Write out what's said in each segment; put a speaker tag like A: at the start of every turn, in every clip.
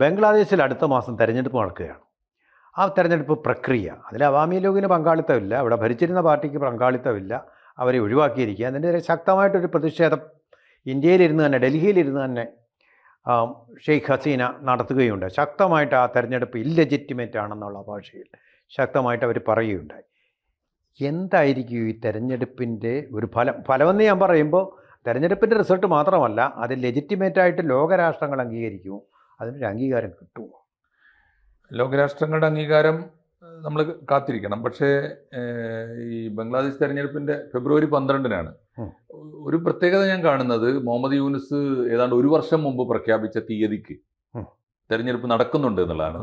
A: ബംഗ്ലാദേശിൽ അടുത്ത മാസം തെരഞ്ഞെടുപ്പ് നടക്കുകയാണ്. ആ തെരഞ്ഞെടുപ്പ് പ്രക്രിയ അതിൽ അവാമി ലീഗിന് പങ്കാളിത്തമില്ല അവിടെ ഭരിച്ചിരുന്ന പാർട്ടിക്ക് പങ്കാളിത്തമില്ല അവരെ ഒഴിവാക്കിയിരിക്കുക അതിന്റെ ശക്തമായിട്ടൊരു പ്രതിഷേധം ഇന്ത്യയിലിരുന്ന് തന്നെ ഡൽഹിയിലിരുന്ന് തന്നെ ഷെയ്ഖ് ഹസീന നടത്തുകയുണ്ട് ശക്തമായിട്ട് ആ തെരഞ്ഞെടുപ്പ് ഇല്ലെജിറ്റിമേറ്റ് ആണെന്നുള്ള ഭാഷയിൽ ശക്തമായിട്ട് അവർ പറയുകയുണ്ടായി. എന്തായിരിക്കും ഈ തെരഞ്ഞെടുപ്പിന്റെ ഒരു ഫലം? ഫലമെന്ന് ഞാൻ പറയുമ്പോൾ തെരഞ്ഞെടുപ്പിന്റെ റിസൾട്ട് മാത്രമല്ല അത് ലെജിറ്റിമേറ്റായിട്ട് ലോകരാഷ്ട്രങ്ങൾ അംഗീകരിക്കുമോ? അതിനൊരു അംഗീകാരം കിട്ടുമോ?
B: ലോകരാഷ്ട്രങ്ങളുടെ അംഗീകാരം നമ്മൾ കാത്തിരിക്കണം. പക്ഷേ ഈ ബംഗ്ലാദേശ് തെരഞ്ഞെടുപ്പിന്റെ ഫെബ്രുവരി പന്ത്രണ്ടിനാണ്. ഒരു പ്രത്യേകത ഞാൻ കാണുന്നത് മുഹമ്മദ് യൂനിസ് ഏതാണ്ട് ഒരു വർഷം മുമ്പ് പ്രഖ്യാപിച്ച തീയതിക്ക്. തെരഞ്ഞെടുപ്പ് നടക്കുന്നുണ്ട് എന്നുള്ളതാണ്.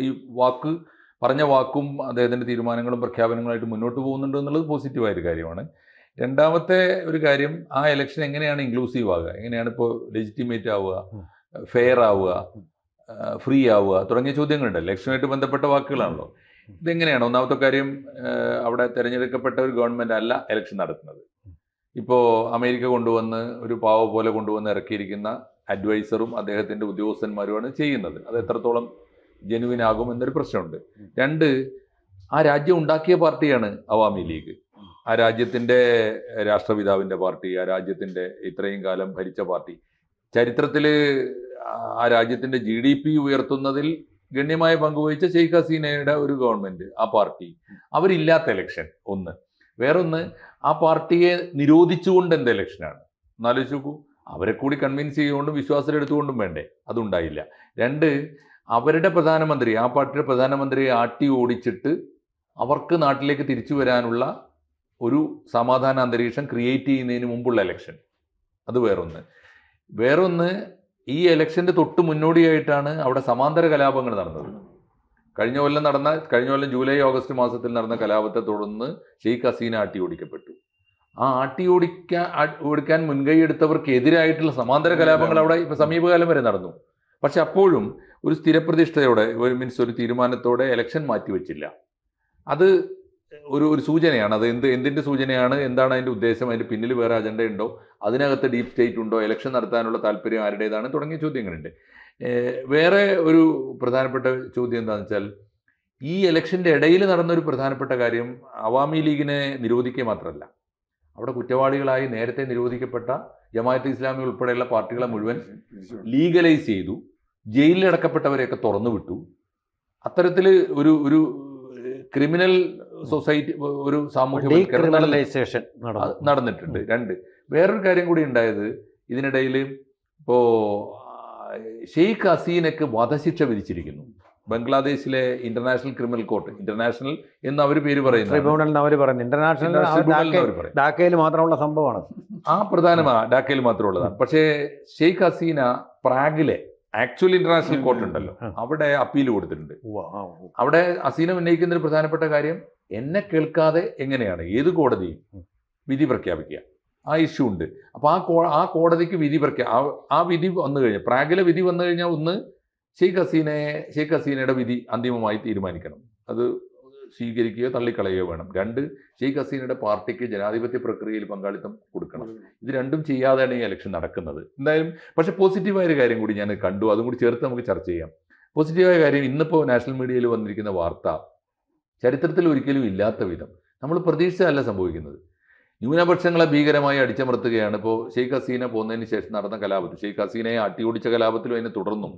B: ഈ വാക്ക് പറഞ്ഞ വാക്കും അദ്ദേഹത്തിന്റെ തീരുമാനങ്ങളും പ്രഖ്യാപനങ്ങളായിട്ട് മുന്നോട്ട് പോകുന്നുണ്ട് എന്നുള്ളത് പോസിറ്റീവായൊരു കാര്യമാണ്. രണ്ടാമത്തെ ഒരു കാര്യം ആ ഇലക്ഷൻ എങ്ങനെയാണ് ഇൻക്ലൂസീവ് ആകുക എങ്ങനെയാണ് ഇപ്പോൾ ലെജിറ്റിമേറ്റ് ആവുക. ഫെയർ ആവുക ഫ്രീ ആവുക തുടങ്ങിയ ചോദ്യങ്ങളുണ്ട്. ഇലക്ഷനുമായിട്ട് ബന്ധപ്പെട്ട വാക്കുകളാണല്ലോ. ഇതെങ്ങനെയാണ്? ഒന്നാമത്തെ കാര്യം അവിടെ തിരഞ്ഞെടുക്കപ്പെട്ട ഒരു ഗവൺമെന്റ് അല്ല ഇലക്ഷൻ നടത്തുന്നത്. ഇപ്പോൾ അമേരിക്ക കൊണ്ടുവന്ന് ഒരു പാവ പോലെ കൊണ്ടുവന്ന് ഇറക്കിയിരിക്കുന്ന അഡ്വൈസറും അദ്ദേഹത്തിന്റെ ഉദ്യോഗസ്ഥന്മാരുമാണ് ചെയ്യുന്നത്. അത് എത്രത്തോളം ജെനുവിൻ ആകും എന്നൊരു പ്രശ്നമുണ്ട്. രണ്ട് ആ രാജ്യം ഉണ്ടാക്കിയ പാർട്ടിയാണ് അവാമി ലീഗ്. ആ രാജ്യത്തിന്റെ രാഷ്ട്രപിതാവിന്റെ പാർട്ടി ആ രാജ്യത്തിന്റെ ഇത്രയും കാലം ഭരിച്ച പാർട്ടി. ചരിത്രത്തിൽ ആ രാജ്യത്തിന്റെ ജി ഡി പി ഉയർത്തുന്നതിൽ ഗണ്യമായ പങ്കുവഹിച്ച ഷെയ്ഖ് ഹസീനയുടെ ഒരു ഗവൺമെന്റ് ആ പാർട്ടി. അവരില്ലാത്ത ഇലക്ഷൻ ഒന്ന്. വേറൊന്ന് ആ പാർട്ടിയെ നിരോധിച്ചുകൊണ്ട് എന്ത് ഇലക്ഷനാണ് എന്നാലോചിച്ച് നോക്കൂ. അവരെ കൂടി കൺവിൻസ് ചെയ്തുകൊണ്ടും വിശ്വാസം എടുത്തുകൊണ്ടും വേണ്ടേ? അതുണ്ടായില്ല. രണ്ട് അവരുടെ പ്രധാനമന്ത്രി ആ പാർട്ടിയുടെ പ്രധാനമന്ത്രിയെ ആട്ടി ഓടിച്ചിട്ട് അവർക്ക് നാട്ടിലേക്ക് തിരിച്ചു വരാനുള്ള ഒരു സമാധാന അന്തരീക്ഷം ക്രിയേറ്റ് ചെയ്യുന്നതിന് മുമ്പുള്ള ഇലക്ഷൻ അത് വേറൊന്ന്. വേറൊന്ന് ഈ ഇലക്ഷന്റെ തൊട്ട് മുന്നോടിയായിട്ടാണ് അവിടെ സമാന്തര കലാപങ്ങൾ നടന്നത്. കഴിഞ്ഞ കൊല്ലം നടന്ന കഴിഞ്ഞ കൊല്ലം ജൂലൈ ഓഗസ്റ്റ് മാസത്തിൽ നടന്ന കലാപത്തെ തുടർന്ന് ഷെയ്ഖ് ഹസീന ആട്ടി ഓടിക്കപ്പെട്ടു. ആ ആട്ടി ഓടിക്കാൻ ഓടിക്കാൻ മുൻകൈ എടുത്തവർക്കെതിരായിട്ടുള്ള സമാന്തര കലാപങ്ങൾ അവിടെ ഇപ്പൊ സമീപകാലം വരെ നടന്നു. പക്ഷെ അപ്പോഴും ഒരു സ്ഥിരപ്രതിഷ്ഠയോടെ ഒരു മീൻസ് ഒരു തീരുമാനത്തോടെ ഇലക്ഷൻ മാറ്റിവെച്ചില്ല. അത് ഒരു ഒരു സൂചനയാണ്. അത് എന്ത് എന്തിന്റെ സൂചനയാണ്? എന്താണ് അതിന്റെ ഉദ്ദേശം? അതിന്റെ പിന്നിൽ വേറെ അജണ്ട ഉണ്ടോ? അതിനകത്ത് ഡീപ് സ്റ്റേറ്റ് ഉണ്ടോ? ഇലക്ഷൻ നടത്താനുള്ള താല്പര്യം ആരുടേതാണ്? തുടങ്ങിയ ചോദ്യങ്ങളുണ്ട്. വേറെ ഒരു പ്രധാനപ്പെട്ട ചോദ്യം എന്താണെന്ന് വെച്ചാൽ ഈ ഇലക്ഷന്റെ ഇടയിൽ നടന്നൊരു പ്രധാനപ്പെട്ട കാര്യം അവാമി ലീഗിനെ നിരോധിക്കുക മാത്രമല്ല. അവിടെ കുറ്റവാളികളായി നേരത്തെ നിരോധിക്കപ്പെട്ട ജമാഅത്ത് ഇസ്ലാമി ഉൾപ്പെടെയുള്ള പാർട്ടികളെ മുഴുവൻ ലീഗലൈസ് ചെയ്തു. ജയിലിലടക്കപ്പെട്ടവരെയൊക്കെ തുറന്നു വിട്ടു. അത്തരത്തിൽ ഒരു ഒരു ക്രിമിനൽ സൊസൈറ്റി ഒരു സാമൂഹ്യവൽക്കരണം നടന്നിട്ടുണ്ട്. രണ്ട് വേറൊരു കാര്യം കൂടി ഉണ്ടായത് ഇതിനിടയിൽ ഇപ്പോൾ ഷെയ്ഖ് ഹസീനക്ക് വധശിക്ഷ വിധിച്ചിരിക്കുന്നു. ബംഗ്ലാദേശിലെ ഇന്റർനാഷണൽ ക്രിമിനൽ കോർട്ട് ഇന്റർനാഷണൽ എന്ന് അവർ പേര് പറയുന്നത്
A: ട്രിബ്യൂണൽ അവർ പറയുന്നത്. ഇന്റർനാഷണൽ ഡാക്കയിൽ മാത്രമുള്ള സംഭവമാണ്
B: ആ പ്രധാനമാണ് ഡാക്കയിൽ മാത്രമുള്ളതാണ്. പക്ഷേ ഷെയ്ഖ് ഹസീന പ്രാഗിലെ ആക്ച്വൽ ഇന്റർനാഷണൽ കോർട്ട് ഉണ്ടല്ലോ അവിടെ അപ്പീൽ കൊടുത്തിട്ടുണ്ട്. അവിടെ ഹസീന ഉന്നയിക്കുന്ന ഒരു പ്രധാനപ്പെട്ട കാര്യം എന്നെ കേൾക്കാതെ എങ്ങനെയാണ്? ഏത് കോടതിയും വിധി പ്രഖ്യാപിക്കുക? ആ ഇഷ്യൂ ഉണ്ട്. അപ്പോൾ ആ കോ ആ കോടതിക്ക് വിധി പ്രഖ്യാ ആ- ആ വിധി വന്നു കഴിഞ്ഞാൽ പ്രാഗിലെ വിധി വന്നു കഴിഞ്ഞാൽ ഒന്ന് ഷെയ്ഖ് ഹസീനയെ ഷെയ്ഖ് ഹസീനയുടെ വിധി അന്തിമമായി തീരുമാനിക്കണം. അത് സ്വീകരിക്കുകയോ തള്ളിക്കളയുകയോ വേണം. രണ്ട് ഷെയ്ഖ് ഹസീനയുടെ പാർട്ടിക്ക് ജനാധിപത്യ പ്രക്രിയയിൽ പങ്കാളിത്തം കൊടുക്കണം. ഇത് രണ്ടും ചെയ്യാതെയാണ് ഈ ഇലക്ഷൻ നടക്കുന്നത്. എന്തായാലും പക്ഷേ പോസിറ്റീവായ ഒരു കാര്യം കൂടി ഞാൻ കണ്ടു. അതും കൂടി ചേർത്ത് നമുക്ക് ചർച്ച ചെയ്യാം. പോസിറ്റീവായ കാര്യം ഇന്നിപ്പോൾ നാഷണൽ മീഡിയയിൽ വന്നിരിക്കുന്ന വാർത്ത ചരിത്രത്തിൽ ഒരിക്കലും ഇല്ലാത്ത വിധം നമ്മൾ പ്രതീക്ഷിച്ചതല്ല സംഭവിക്കുന്നത്. ന്യൂനപക്ഷങ്ങളെ ഭീകരമായി അടിച്ചമർത്തുകയാണ്. ഇപ്പോൾ ഷെയ്ഖ് ഹസീന പോകുന്നതിന് ശേഷം നടന്ന കലാപത്തിൽ ഷെയ്ഖ് ഹസീനയെ അട്ടിയോടിച്ച കലാപത്തിലും അതിനെ തുടർന്നും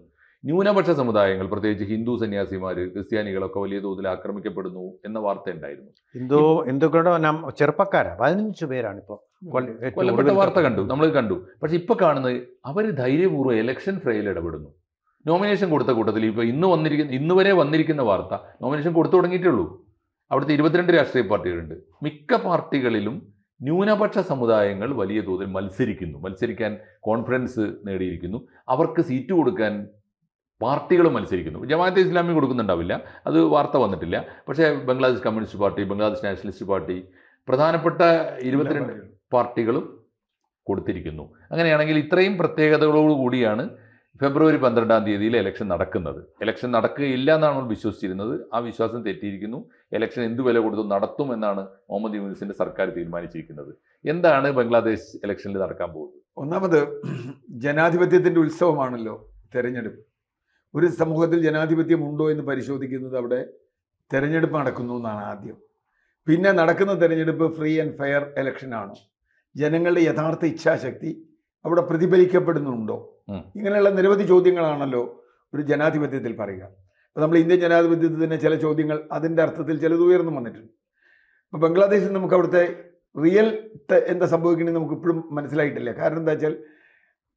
B: ന്യൂനപക്ഷ സമുദായങ്ങൾ പ്രത്യേകിച്ച് ഹിന്ദു സന്യാസിമാർ ക്രിസ്ത്യാനികളൊക്കെ വലിയ തോതിൽ ആക്രമിക്കപ്പെടുന്നു എന്ന വാർത്ത ഉണ്ടായിരുന്നു.
A: ഹിന്ദു ഹിന്ദുക്കളുടെ ചെറുപ്പക്കാരാണ് ചെറുപ്പക്കാരാ. പതിനഞ്ച് പേരാണ് ഇപ്പോൾ
B: കൊല്ലപ്പെട്ട വാർത്ത കണ്ടു. നമ്മൾ കണ്ടു. പക്ഷെ ഇപ്പൊ കാണുന്നത് അവർ ധൈര്യപൂർവം ഇലക്ഷൻ ഫ്രയിൽ ഇടപെടുന്നു. നോമിനേഷൻ കൊടുത്ത കൂട്ടത്തിൽ ഇപ്പോൾ ഇന്ന് വന്നിരിക്കുന്ന ഇന്ന് വരെ വന്നിരിക്കുന്ന വാർത്ത നോമിനേഷൻ കൊടുത്തു തുടങ്ങിയിട്ടുള്ളൂ അവിടുത്തെ ഇരുപത്തിരണ്ട് രാഷ്ട്രീയ പാർട്ടികളുണ്ട്. മിക്ക പാർട്ടികളിലും ന്യൂനപക്ഷ സമുദായങ്ങൾ വലിയ തോതിൽ മത്സരിക്കുന്നു. മത്സരിക്കാൻ കോൺഫിഡൻസ് നേടിയിരിക്കുന്നു. അവർക്ക് സീറ്റ് കൊടുക്കാൻ പാർട്ടികൾ മത്സരിക്കുന്നു. ജമാഅത്തെ ഇസ്ലാമി കൊടുക്കുന്നുണ്ടാവില്ല. അത് വാർത്ത വന്നിട്ടില്ല. പക്ഷേ Bangladesh communist party Bangladesh nationalist party പ്രധാനപ്പെട്ട ഇരുപത്തിരണ്ട് പാർട്ടികളും കൊടുത്തിരിക്കുന്നു. അങ്ങനെയാണെങ്കിൽ ഇത്രയും പ്രത്യേകതകളോട് കൂടിയാണ് ഫെബ്രുവരി പന്ത്രണ്ടാം തീയതിയിൽ ഇലക്ഷൻ നടക്കുന്നത്. ഇലക്ഷൻ നടക്കുകയില്ല എന്നാണ് നമ്മൾ വിശ്വസിച്ചിരുന്നത്. ആ വിശ്വാസം തെറ്റിയിരിക്കുന്നു. ഇലക്ഷൻ എന്ത് വില കൊടുത്തു നടത്തും എന്നാണ് മുഹമ്മദ് യൂനിസിന്റെ സർക്കാർ തീരുമാനിച്ചിരിക്കുന്നത്. എന്താണ് ബംഗ്ലാദേശ് ഇലക്ഷനിൽ നടക്കാൻ പോകുന്നത്?
C: ഒന്നാമത് ജനാധിപത്യത്തിന്റെ ഉത്സവമാണല്ലോ തെരഞ്ഞെടുപ്പ്. ഒരു സമൂഹത്തിൽ ജനാധിപത്യം ഉണ്ടോ എന്ന് പരിശോധിക്കുന്നത് അവിടെ തെരഞ്ഞെടുപ്പ് നടക്കുന്നു എന്നാണ് ആദ്യം. പിന്നെ നടക്കുന്ന തെരഞ്ഞെടുപ്പ് ഫ്രീ ആൻഡ് ഫെയർ ഇലക്ഷൻ ആണോ. ജനങ്ങളുടെ യഥാർത്ഥ ഇച്ഛാശക്തി അവിടെ പ്രതിഫലിക്കപ്പെടുന്നുണ്ടോ. ഇങ്ങനെയുള്ള നിരവധി ചോദ്യങ്ങളാണല്ലോ ഒരു ജനാധിപത്യത്തിൽ പറയുക. അപ്പോൾ നമ്മൾ ഇന്ത്യൻ ജനാധിപത്യത്തിന് ചില ചോദ്യങ്ങൾ അതിന്റെ അർത്ഥത്തിൽ ചിലത് ഉയർന്നു വന്നിട്ടുണ്ട്. ഇപ്പോൾ ബംഗ്ലാദേശിൽ നമുക്ക് അവിടുത്തെ റിയൽ എന്താ സംഭവിക്കണമെന്ന് നമുക്ക് ഇപ്പോഴും മനസ്സിലായിട്ടില്ല. കാരണം എന്താ വെച്ചാൽ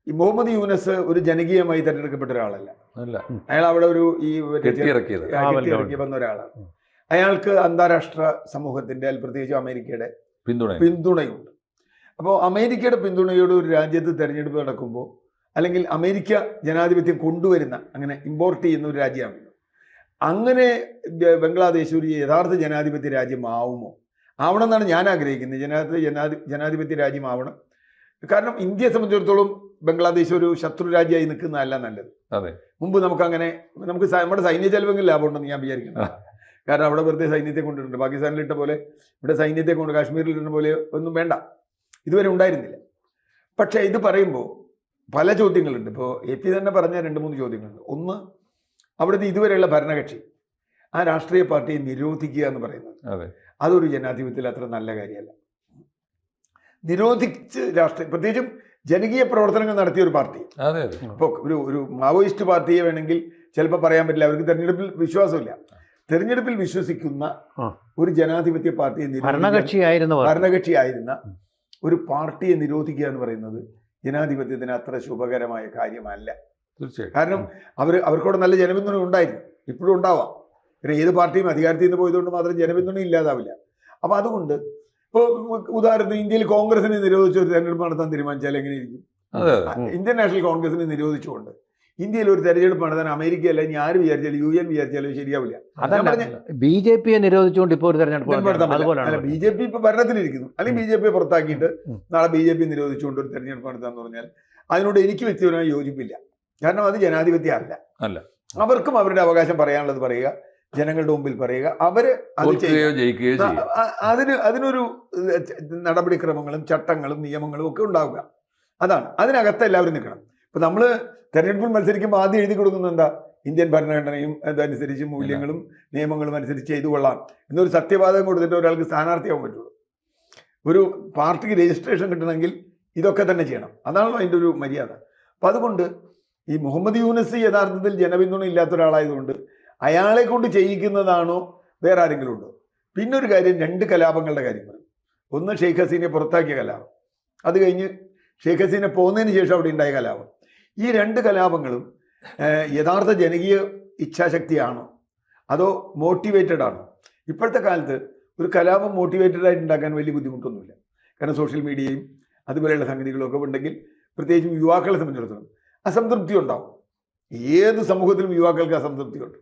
C: ഈ മുഹമ്മദ് യൂനസ് ഒരു ജനകീയമായി തിരഞ്ഞെടുക്കപ്പെട്ട ഒരാളല്ല.
B: അല്ല.
C: അയാൾ അവിടെ ഒരു ഈ കെട്ടിയിറക്കി വന്ന ഒരാളാണ്. അയാൾക്ക് അന്താരാഷ്ട്ര സമൂഹത്തിന്റെ അതിൽ പ്രത്യേകിച്ച് അമേരിക്കയുടെ
B: പിന്തുണ
C: പിന്തുണയുണ്ട്. അപ്പോൾ അമേരിക്കയുടെ പിന്തുണയോട് ഒരു രാജ്യത്ത് തെരഞ്ഞെടുപ്പ് നടക്കുമ്പോൾ അല്ലെങ്കിൽ അമേരിക്ക ജനാധിപത്യം കൊണ്ടുവരുന്ന അങ്ങനെ ഇമ്പോർട്ട് ചെയ്യുന്ന ഒരു രാജ്യമാണ്. അങ്ങനെ ബംഗ്ലാദേശ് ഒരു യഥാർത്ഥ ജനാധിപത്യ രാജ്യമാവുമോ? ആവണം എന്നാണ് ഞാൻ ആഗ്രഹിക്കുന്നത്. ജനാധിപത്യ ജനാധി ജനാധിപത്യ രാജ്യമാവണം. കാരണം ഇന്ത്യയെ സംബന്ധിച്ചിടത്തോളം ബംഗ്ലാദേശ് ഒരു ശത്രു രാജ്യമായി നിൽക്കുന്നതല്ല നല്ലത്.
B: അതെ.
C: മുമ്പ് നമുക്ക് അങ്ങനെ നമുക്ക് നമ്മുടെ സൈന്യ ചെലവെങ്കിലും ലാഭമുണ്ടെന്ന് ഞാൻ വിചാരിക്കുന്നു. കാരണം അവിടെ വെറുതെ സൈന്യത്തെ കൊണ്ടിട്ടുണ്ട് പാകിസ്ഥാനിലിട്ട പോലെ ഇവിടെ സൈന്യത്തെ കൊണ്ട് കാശ്മീരിലിട്ട പോലെ ഒന്നും വേണ്ട. ഇതുവരെ ഉണ്ടായിരുന്നില്ല. പക്ഷേ ഇത് പറയുമ്പോൾ പല ചോദ്യങ്ങളുണ്ട്. ഇപ്പോൾ എ പി തന്നെ പറഞ്ഞ രണ്ട് മൂന്ന് ചോദ്യങ്ങളുണ്ട്. ഒന്ന് അവിടുത്തെ ഇതുവരെയുള്ള ഭരണകക്ഷി ആ രാഷ്ട്രീയ പാർട്ടിയെ നിരോധിക്കുക എന്ന് പറയുന്നത്.
B: അതെ.
C: അതൊരു ജനാധിപത്യത്തിൽ അത്ര നല്ല കാര്യമല്ല. നിരോധിച്ച് രാഷ്ട്രീയ പ്രത്യേകിച്ചും ജനകീയ പ്രവർത്തനങ്ങൾ നടത്തിയ ഒരു പാർട്ടി. ഇപ്പോൾ ഒരു ഒരു മാവോയിസ്റ്റ് പാർട്ടിയെ വേണമെങ്കിൽ ചിലപ്പോൾ പറയാൻ പറ്റില്ല. അവർക്ക് തെരഞ്ഞെടുപ്പിൽ വിശ്വാസമില്ല. തെരഞ്ഞെടുപ്പിൽ വിശ്വസിക്കുന്ന. ഒരു ജനാധിപത്യ പാർട്ടിയെ
A: ഭരണകക്ഷിയായിരുന്ന
C: ഭരണകക്ഷിയായിരുന്ന ഒരു പാർട്ടിയെ നിരോധിക്കുക എന്ന് പറയുന്നത് ജനാധിപത്യത്തിന് അത്ര ശുഭകരമായ കാര്യമല്ല.
B: തീർച്ചയായിട്ടും.
C: കാരണം അവർ അവർക്കവിടെ നല്ല ജനപിന്തുണ ഉണ്ടായിരുന്നു. ഇപ്പോഴും ഉണ്ടാവാം. പിന്നെ ഏത് പാർട്ടിയും അധികാരത്തിൽ നിന്ന് പോയതുകൊണ്ട് മാത്രം ജനപിന്തുണ ഇല്ലാതാവില്ല. അപ്പോൾ അതുകൊണ്ട് ഇപ്പോൾ ഉദാഹരണത്തിന് ഇന്ത്യയിൽ കോൺഗ്രസിനെ നിരോധിച്ച് ഒരു തെരഞ്ഞെടുപ്പ് നടത്താൻ തീരുമാനിച്ചാൽ എങ്ങനെയിരിക്കും ഇന്ത്യൻ നാഷണൽ കോൺഗ്രസിനെ നിരോധിച്ചുകൊണ്ട് ഇന്ത്യയിൽ ഒരു തെരഞ്ഞെടുപ്പ് നടത്താൻ അമേരിക്കയല്ല ഇനി ആര് വിചാരിച്ചാലും യു എൻ വിചാരിച്ചാലും ശരിയാവില്ല. ഞാൻ
A: ബി ജെ പിയെ നിരോധിച്ചുകൊണ്ട് ഇപ്പോൾ ഒരു തെരഞ്ഞെടുപ്പ്.
C: അല്ല ബി ജെ പി ഇപ്പൊ ഭരണത്തിലിരിക്കുന്നു. അല്ലെങ്കിൽ ബി ജെ പി പുറത്താക്കിയിട്ട് നാളെ ബി ജെ പി നിരോധിച്ചുകൊണ്ട് ഒരു തെരഞ്ഞെടുപ്പ് നടത്താന്ന് പറഞ്ഞാൽ അതിനോട് എനിക്ക് വ്യക്തിപരമായി യോജിപ്പില്ല. കാരണം അത് ജനാധിപത്യം അല്ല.
B: അല്ല.
C: അവർക്കും അവരുടെ അവകാശം പറയാനുള്ളത് പറയുക ജനങ്ങളുടെ മുമ്പിൽ പറയുക. അവർ അത് അതിന് അതിനൊരു നടപടിക്രമങ്ങളും ചട്ടങ്ങളും നിയമങ്ങളും ഒക്കെ ഉണ്ടാവുക. അതാണ്. അതിനകത്ത് എല്ലാവരും നിൽക്കണം. ഇപ്പൊ നമ്മൾ തെരഞ്ഞെടുപ്പിൽ മത്സരിക്കുമ്പോൾ ആദ്യം എഴുതി കൊടുക്കുന്നത് എന്താ? ഇന്ത്യൻ ഭരണഘടനയും അതനുസരിച്ച് മൂല്യങ്ങളും നിയമങ്ങളും അനുസരിച്ച് ചെയ്തു കൊള്ളാം. എന്നൊരു സത്യവാദം കൊടുത്തിട്ട് ഒരാൾക്ക് സ്ഥാനാർത്ഥിയാവാൻ പറ്റുള്ളൂ. ഒരു പാർട്ടിക്ക് രജിസ്ട്രേഷൻ കിട്ടണമെങ്കിൽ ഇതൊക്കെ തന്നെ ചെയ്യണം. അതാണല്ലോ അതിന്റെ ഒരു മര്യാദ. അപ്പം അതുകൊണ്ട് ഈ മുഹമ്മദ് യൂനസ് യഥാർത്ഥത്തിൽ ജനപിന്തുണ ഇല്ലാത്ത ഒരാളായതുകൊണ്ട് അയാളെ കൊണ്ട് ചെയ്യിക്കുന്നതാണോ വേറെ ആരെങ്കിലും ഉണ്ടോ? പിന്നെ ഒരു കാര്യം രണ്ട് കലാപങ്ങളുടെ കാര്യം പറയും. ഒന്ന് ഷെയ്ഖ് ഹസീനെ പുറത്താക്കിയ കലാപം. അത് കഴിഞ്ഞ് ഷെയ്ഖ് ഹസീനെ പോകുന്നതിന് ശേഷം അവിടെ ഉണ്ടായ കലാപം. ഈ രണ്ട് കലാപങ്ങളും യഥാർത്ഥ ജനകീയ ഇച്ഛാശക്തിയാണോ? അതോ മോട്ടിവേറ്റഡ് ആണോ? ഇപ്പോഴത്തെ കാലത്ത് ഒരു കലാപം മോട്ടിവേറ്റഡ് ആയിട്ട് ഉണ്ടാക്കാൻ വലിയ ബുദ്ധിമുട്ടൊന്നുമില്ല. കാരണം സോഷ്യൽ മീഡിയയും അതുപോലെയുള്ള സംഗതികളൊക്കെ ഉണ്ടെങ്കിൽ പ്രത്യേകിച്ചും യുവാക്കളെ സംബന്ധിച്ചിടത്തോളം അസംതൃപ്തി ഉണ്ടാവും. ഏത് സമൂഹത്തിലും യുവാക്കൾക്ക് അസംതൃപ്തിയുണ്ട്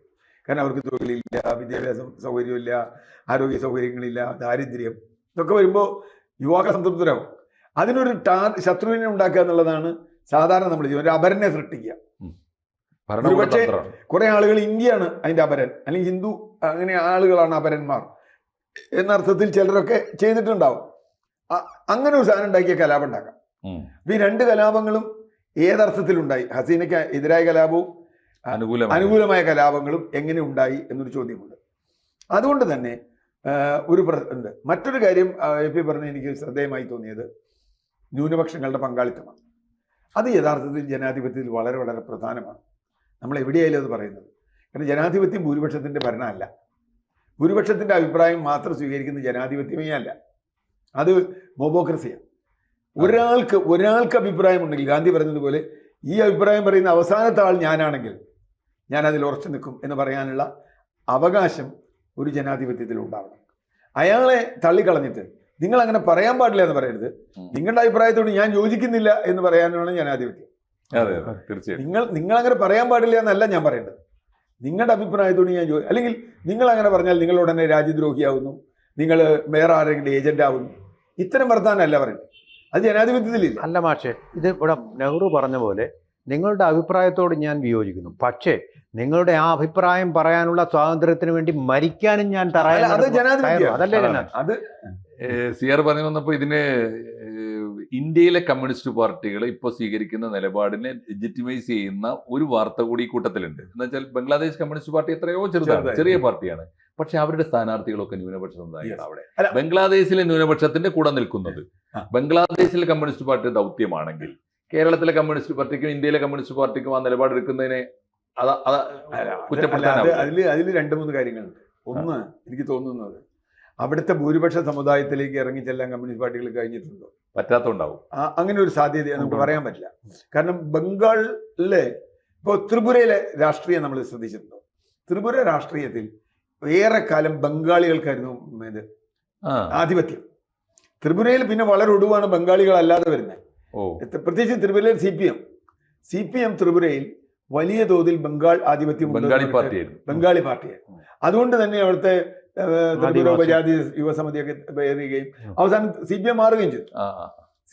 C: കാരണം അവർക്ക് തൊഴിലില്ല വിദ്യാഭ്യാസം സൗകര്യമില്ല ആരോഗ്യ സൗകര്യങ്ങളില്ല ദാരിദ്ര്യം ഇതൊക്കെ വരുമ്പോൾ യുവാക്കൾ സംതൃപ്തരാകും അതിനൊരു ടാ ശത്രുവിനെ ഉണ്ടാക്കുക എന്നുള്ളതാണ് സാധാരണ നമ്മൾ ചെയ്യും ഒരു അപരനെ സൃഷ്ടിക്കുക.
B: പക്ഷേ
C: കുറെ ആളുകൾ ഇന്ത്യയാണ് അതിന്റെ അപരൻ അല്ലെങ്കിൽ ഹിന്ദു അങ്ങനെ ആളുകളാണ് അപരന്മാർ എന്നർത്ഥത്തിൽ ചിലരൊക്കെ ചെയ്തിട്ടുണ്ടാവും. അങ്ങനെ ഒരു സാധനം ഉണ്ടാക്കിയ കലാപം ഉണ്ടാക്കാം. ഈ രണ്ട് കലാപങ്ങളും ഏതർത്ഥത്തിലുണ്ടായി? ഹസീനയ്ക്ക് എതിരായ കലാപവും
B: അനുകൂലമായി.
C: അനുകൂലമായ കലാപങ്ങളും എങ്ങനെ ഉണ്ടായി എന്നൊരു ചോദ്യമുണ്ട്. അതുകൊണ്ട് തന്നെ ഒരു ഉണ്ട്. മറ്റൊരു കാര്യം എ പി പറഞ്ഞ എനിക്ക് ശ്രദ്ധേയമായി തോന്നിയത് ന്യൂനപക്ഷങ്ങളുടെ പങ്കാളിത്തമാണ്. അത് യഥാർത്ഥത്തിൽ ജനാധിപത്യത്തിൽ വളരെ വളരെ പ്രധാനമാണ്. നമ്മൾ എവിടെയായാലും അത് പറയുന്നത്. കാരണം ജനാധിപത്യം ഭൂരിപക്ഷത്തിന്റെ ഭരണമല്ല. ഭൂരിപക്ഷത്തിന്റെ അഭിപ്രായം മാത്രം സ്വീകരിക്കുന്ന ജനാധിപത്യമേ അല്ല. അത് മോബോക്രസിയാണ് ഒരാൾക്ക് ഒരാൾക്ക് അഭിപ്രായമുണ്ടെങ്കിൽ ഗാന്ധി പറഞ്ഞതുപോലെ ഈ അഭിപ്രായം പറയുന്ന അവസാനത്തെ ആൾ ഞാനാണെങ്കിൽ ഞാൻ അതിൽ ഉറച്ചു നിൽക്കും എന്ന് പറയാനുള്ള അവകാശം ഒരു ജനാധിപത്യത്തിൽ ഉണ്ടാവണം അയാളെ തള്ളിക്കളഞ്ഞിട്ട് നിങ്ങൾ അങ്ങനെ പറയാൻ പാടില്ല എന്ന് പറയരുത്. നിങ്ങളുടെ അഭിപ്രായത്തോട് ഞാൻ യോജിക്കുന്നില്ല എന്ന് പറയാനാണ് ഞാൻ
B: അതെ അതെ തീർച്ചയായിട്ടും.
C: നിങ്ങൾ നിങ്ങൾ അങ്ങനെ പറയാൻ പാടില്ല എന്നല്ല ഞാൻ പറയേണ്ടത്. നിങ്ങളുടെ അഭിപ്രായത്തോട് ഞാൻ അല്ലെങ്കിൽ നിങ്ങൾ അങ്ങനെ പറഞ്ഞാൽ നിങ്ങൾ ഉടനെ രാജ്യദ്രോഹിയാവുന്നു നിങ്ങൾ വേറെ ആരെങ്കിലും ഏജന്റ് ആവുന്നു. ഇത്തരം വർത്താനല്ല പറയുന്നത് അത് ജനാധിപത്യത്തിലില്ല.
A: അല്ല മാഷേ ഇത് ഇവിടെ നെഹ്റു പറഞ്ഞ പോലെ നിങ്ങളുടെ അഭിപ്രായത്തോട് ഞാൻ വിയോജിക്കുന്നു. പക്ഷേ നിങ്ങളുടെ ആ അഭിപ്രായം പറയാനുള്ള സ്വാതന്ത്ര്യത്തിന് വേണ്ടി മരിക്കാനും ഞാൻ തറയാ
C: അത് ജനാധിപത്യം.
A: അതല്ലേ.
C: അത്
B: സി ആർ പറഞ്ഞു വന്നപ്പോൾ ഇതിന് ഇന്ത്യയിലെ കമ്മ്യൂണിസ്റ്റ് പാർട്ടികൾ ഇപ്പോൾ സ്വീകരിക്കുന്ന നിലപാടിനെ ലെജിറ്റിമൈസ് ചെയ്യുന്ന ഒരു വാർത്ത കൂടി ഈ കൂട്ടത്തിലുണ്ട്. എന്ന് വെച്ചാൽ ബംഗ്ലാദേശ് കമ്മ്യൂണിസ്റ്റ് പാർട്ടി എത്രയോ ചെറുതാണ് ചെറിയ പാർട്ടിയാണ്. പക്ഷെ അവരുടെ സ്ഥാനാർത്ഥികളൊക്കെ ന്യൂനപക്ഷ സമുദായമാണ് അവിടെ. ബംഗ്ലാദേശിലെ ന്യൂനപക്ഷത്തിന്റെ കൂടെ നിൽക്കുന്നത്. ബംഗ്ലാദേശിലെ കമ്മ്യൂണിസ്റ്റ് പാർട്ടി ദൗത്യമാണെങ്കിൽ കേരളത്തിലെ കമ്മ്യൂണിസ്റ്റ് പാർട്ടിക്കും ഇന്ത്യയിലെ കമ്മ്യൂണിസ്റ്റ് പാർട്ടിക്കും ആ നിലപാടെടുക്കുന്നതിനെ അത് അത് കുറ്റപ്പെടുത്താനാണ്
C: അതിൽ അതിൽ രണ്ട് മൂന്ന് കാര്യങ്ങളുണ്ട്. ഒന്ന് എനിക്ക് തോന്നുന്നത് അവിടുത്തെ ഭൂരിപക്ഷ സമുദായത്തിലേക്ക് ഇറങ്ങി ചെല്ലാൻ കമ്മ്യൂണിസ്റ്റ് പാർട്ടികൾ കഴിഞ്ഞിട്ടുണ്ടോ? പറ്റാത്തോണ്ടാവും. അങ്ങനെ ഒരു സാധ്യത നമുക്ക് പറയാൻ പറ്റില്ല. കാരണം ബംഗാളിലെ ഇപ്പോൾ ത്രിപുരയിലെ രാഷ്ട്രീയം നമ്മൾ ശ്രദ്ധിച്ചിട്ടുണ്ടോ? ത്രിപുര രാഷ്ട്രീയത്തിൽ ഏറെക്കാലം ബംഗാളികൾക്കായിരുന്നു ഇത് ആധിപത്യം. ത്രിപുരയിൽ പിന്നെ വളരെ ഒടുവാണ് ബംഗാളികളല്ലാതെ വരുന്നത്. പ്രത്യേകിച്ച് ത്രിപുരയിൽ C P M C P M ത്രിപുരയിൽ വലിയ തോതിൽ ബംഗാൾ ആധിപത്യം
B: ബംഗാളി പാർട്ടിയായിരുന്നു.
C: ബംഗാളി പാർട്ടിയായിരുന്നു. അതുകൊണ്ട് തന്നെ അവിടുത്തെ
A: ആദിവാസി.
C: ഉപജാതി യുവസമിതിയൊക്കെ പേരുകയും അവസാനം സി പി എം മാറുകയും ചെയ്തു.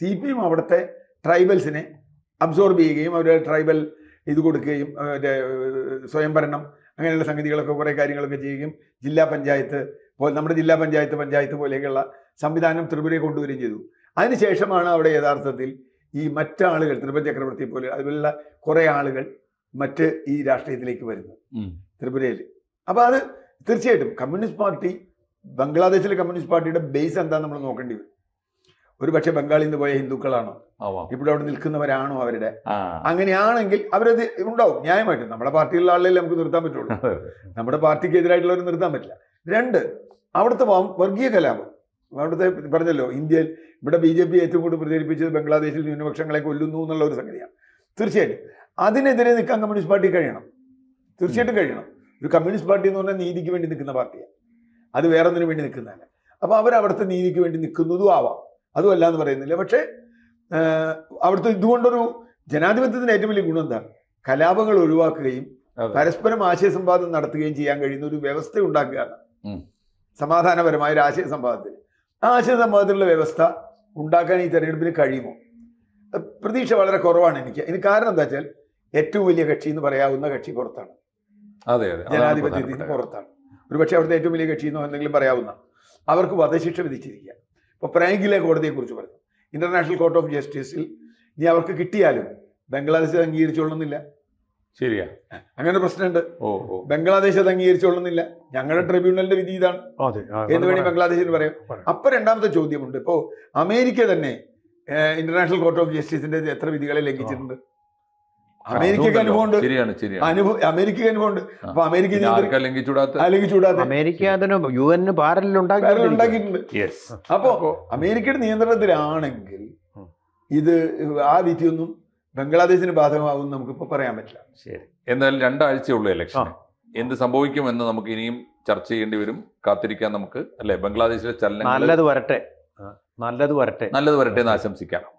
C: സി പി എം അവിടുത്തെ ട്രൈബൽസിനെ അബ്സോർബ് ചെയ്യുകയും അവരുടെ ട്രൈബൽ ഇത് കൊടുക്കുകയും അവരുടെ സ്വയംഭരണം അങ്ങനെയുള്ള സംഗതികളൊക്കെ കുറേ കാര്യങ്ങളൊക്കെ ചെയ്യുകയും ജില്ലാ പഞ്ചായത്ത് പോലെ നമ്മുടെ ജില്ലാ പഞ്ചായത്ത് പഞ്ചായത്ത് പോലെയൊക്കെയുള്ള സംവിധാനം ത്രിപുരയെ കൊണ്ടുവരികയും ചെയ്തു. അതിനുശേഷമാണ് അവിടെ യഥാർത്ഥത്തിൽ ഈ മറ്റാളുകൾ ത്രിപുര ചക്രവർത്തി പോലെ അതുപോലുള്ള കുറേ ആളുകൾ മറ്റ് ഈ രാഷ്ട്രീയത്തിലേക്ക് വരുന്നത് ത്രിപുരയിൽ. അപ്പോൾ അത് തീർച്ചയായിട്ടും കമ്മ്യൂണിസ്റ്റ് പാർട്ടി ബംഗ്ലാദേശിലെ കമ്മ്യൂണിസ്റ്റ് പാർട്ടിയുടെ ബേസ് എന്താ നമ്മൾ നോക്കേണ്ടി വരും. ഒരു പക്ഷേ ബംഗാളിൽ നിന്ന് പോയ ഹിന്ദുക്കളാണോ? ഇവിടെ അവിടെ നിൽക്കുന്നവരാണോ അവരുടെ? അങ്ങനെയാണെങ്കിൽ അവരത് ഉണ്ടാവും. ന്യായമായിട്ടും. നമ്മുടെ പാർട്ടിയിലുള്ള ആളുകളെ നമുക്ക് നിർത്താൻ പറ്റുള്ളൂ. നമ്മുടെ പാർട്ടിക്ക് എതിരായിട്ടുള്ളവർ നിർത്താൻ പറ്റില്ല. രണ്ട് അവിടുത്തെ പോകും വർഗീയ കലാപം. അവിടുത്തെ പറഞ്ഞല്ലോ ഇന്ത്യയിൽ ഇവിടെ ബി ജെ പി ഏറ്റവും കൂടുതൽ പ്രചരിപ്പിച്ചത് ബംഗ്ലാദേശിൽ ന്യൂനപക്ഷങ്ങളെ കൊല്ലുന്നു എന്നുള്ള ഒരു സംഗതിയാണ്. തീർച്ചയായിട്ടും. അതിനെതിരെ നിൽക്കാൻ കമ്മ്യൂണിസ്റ്റ് പാർട്ടി കഴിയണം. തീർച്ചയായിട്ടും കഴിയണം. ഒരു കമ്മ്യൂണിസ്റ്റ് പാർട്ടി എന്ന് പറഞ്ഞാൽ നീതിക്ക് വേണ്ടി നിൽക്കുന്ന പാർട്ടിയാണ്. അത് വേറെ ഒന്നിനു വേണ്ടി നിൽക്കുന്നതല്ല. അപ്പോൾ അവർ അവിടുത്തെ നീതിക്ക് വേണ്ടി നിൽക്കുന്നതും ആവാം. അതുമല്ല എന്ന് പറയുന്നില്ല. പക്ഷേ അവിടുത്തെ ഇതുകൊണ്ടൊരു ജനാധിപത്യത്തിന് ഏറ്റവും വലിയ ഗുണം എന്താണ് കലാപങ്ങൾ ഒഴിവാക്കുകയും. പരസ്പരം ആശയസംവാദം നടത്തുകയും ചെയ്യാൻ കഴിയുന്ന ഒരു വ്യവസ്ഥ ഉണ്ടാക്കുകയാണ്. സമാധാനപരമായ ഒരു ആശയ ആ ആശയ സംവാദത്തിലുള്ള വ്യവസ്ഥ ഉണ്ടാക്കാൻ ഈ തെരഞ്ഞെടുപ്പിന് കഴിയുമോ? പ്രതീക്ഷ വളരെ കുറവാണ് എനിക്ക്. ഇതിന് കാരണം എന്താ വെച്ചാൽ ഏറ്റവും വലിയ കക്ഷി എന്ന് പറയാവുന്ന കക്ഷി പുറത്താണ്.
B: അതെ അതെ. അതാണ്
C: ജനാധിപത്യത്തിന് പുറത്താണ്. ഒരുപക്ഷെ അവിടുത്തെ ഏറ്റവും വലിയ കക്ഷി എന്നോ എന്തെങ്കിലും പറയാവുന്ന അവർക്ക് വധശിക്ഷ വിധിച്ചിരിക്കുക. ഇപ്പോൾ പ്രാങ്കിലെ കോടതിയെക്കുറിച്ച് പറഞ്ഞു. ഇന്റർനാഷണൽ കോർട്ട് ഓഫ് ജസ്റ്റിസിൽ ഇനി അവർക്ക് കിട്ടിയാലും ബംഗ്ലാദേശ് അത് അംഗീകരിച്ചോളുന്നില്ല.
B: ശരിയാ.
C: അങ്ങനെ ഒരു പ്രശ്നമുണ്ട്. ബംഗ്ലാദേശ് അത് അംഗീകരിച്ചോളുന്നില്ല. ഞങ്ങളുടെ ട്രിബ്യൂണലിന്റെ വിധി ഇതാണ്. എന്ന് വേണ്ടി. ബംഗ്ലാദേശിന് പറയാം.
A: പറയാം.
C: അപ്പൊ രണ്ടാമത്തെ ചോദ്യമുണ്ട്. ഇപ്പോ അമേരിക്ക തന്നെ ഇന്റർനാഷണൽ കോർട്ട് ഓഫ് ജസ്റ്റിസിന്റെ എത്ര വിധികളെ ലംഘിച്ചിട്ടുണ്ട്? അമേരിക്കക്ക്. അനുഭവമുണ്ട്.
B: ശരിയാണ് ശരിയാണ്.
C: അനുഭവം അമേരിക്കക്ക് അനുഭവമുണ്ട്. അപ്പൊ അമേരിക്ക
B: അല്ലെങ്കിൽ ലംഘിച്ചൂടാത്ത
C: അല്ലെങ്കിൽ ചൂടാത്ത.
A: അമേരിക്ക അതിന് യു എന്
B: യെസ്
C: അപ്പോ അമേരിക്കയുടെ നിയന്ത്രണത്തിലാണെങ്കിൽ ഇത് ആ വിധിയൊന്നും ബംഗ്ലാദേശിന് ബാധകമാകും നമുക്കിപ്പോ പറയാൻ പറ്റില്ല.
B: ശരി. എന്തായാലും രണ്ടാഴ്ചയുള്ള ഇലക്ഷൻ എന്ത് സംഭവിക്കുമെന്ന് നമുക്ക് ഇനിയും ചർച്ച ചെയ്യേണ്ടി വരും. കാത്തിരിക്കാൻ നമുക്ക് അല്ലെ ബംഗ്ലാദേശിലെ ചലനം
A: നല്ലത് വരട്ടെ. നല്ലത് വരട്ടെ.
B: നല്ലത് വരട്ടെ എന്ന് ആശംസിക്കാം.